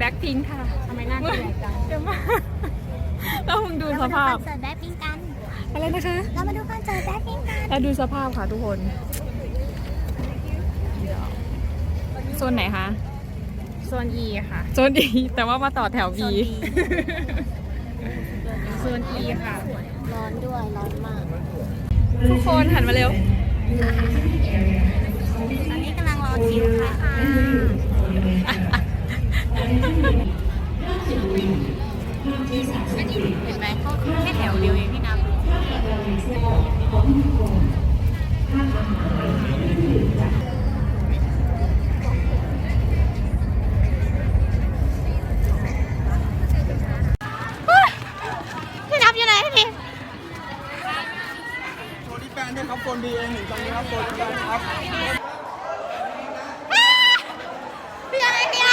ร์ตแบ็คพิงค่ะทำไมหน้าเกลียดจังเดี๋ยวมาเราเพิ่งดูสภาพเสิร์ตแบ็คพิงกัน อะไรนะคะเรามาดูคอนเสิร์ตแบ็คพิงกันเราดูสภาพค่ะทุกคนโซนไหนคะโซน E ค่ะโซนดีแต่ว่ามาต่อแถว B โซน E ค่ะ ร้อนด้วย ร้อนมาก ทุกคนหันมาเร็วตอนนี้กำลังรอคิวค่ะ เห็นไหมแค่แถวเดียวเองพี่นับพี่นับอยู่ไหนพี่โฟนที่แฟนด้วยคนดีเองหนึ่งตรงนี้ครับโฟนที่แฟนครับ พี่อะไรพี่อะไร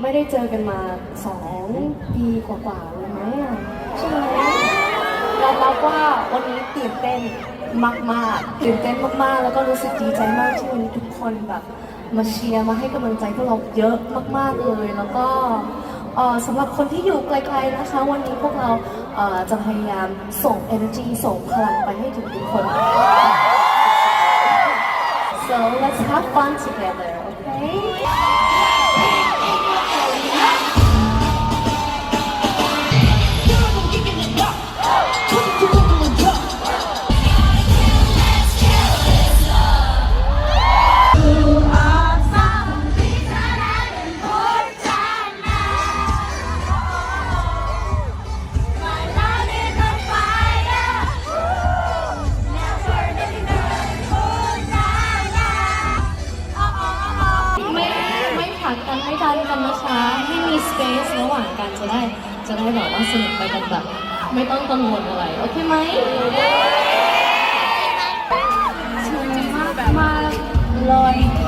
ไม่ได้เจอกันมา2ปีกว่าๆเลยไหมอะใช่ไหมยอมรับว่าวันนี้ตื่นเต้นมากๆตื่นเต้นมากๆ แล้วก็รู้สึกดีใจมากที่วันนี้ทุกคนแบบมาเชียร์มาให้กำลังใจพวกเราเยอะมากๆเลย แล้วก็เอ่อสำหรับคนที่อยู่ไกลๆนะคะ วันนี้พวกเราเอ่อจะพยายามส่ง energy ส่งพลังไปให้ถึงทุกคน so let's have fun together okay กันไม่ดันกันนะคะ ให้มี space ระหว่างกันจะได้ จะได้แบบว่าสนุกไปกันแบบไม่ต้องกังวลอะไร โอเคไหมสวยมากมากเลย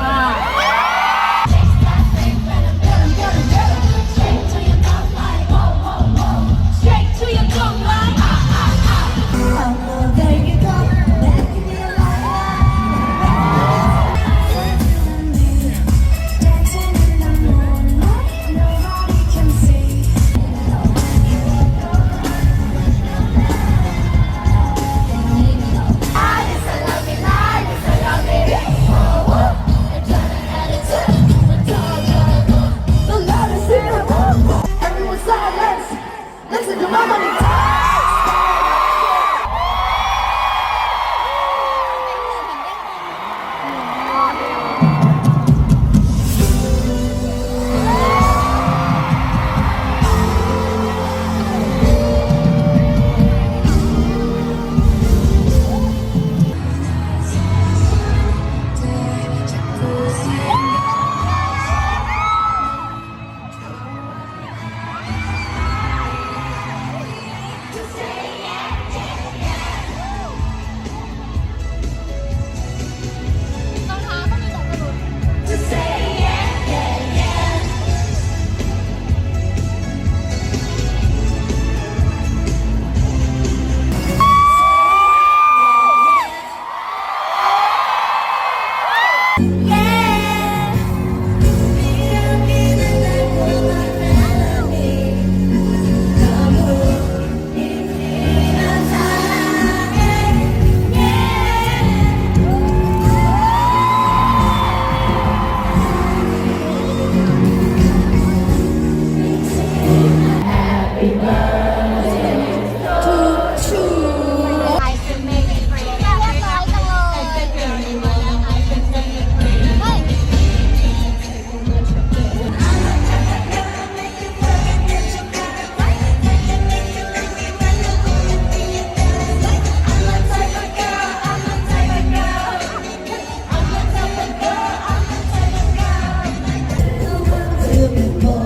and more.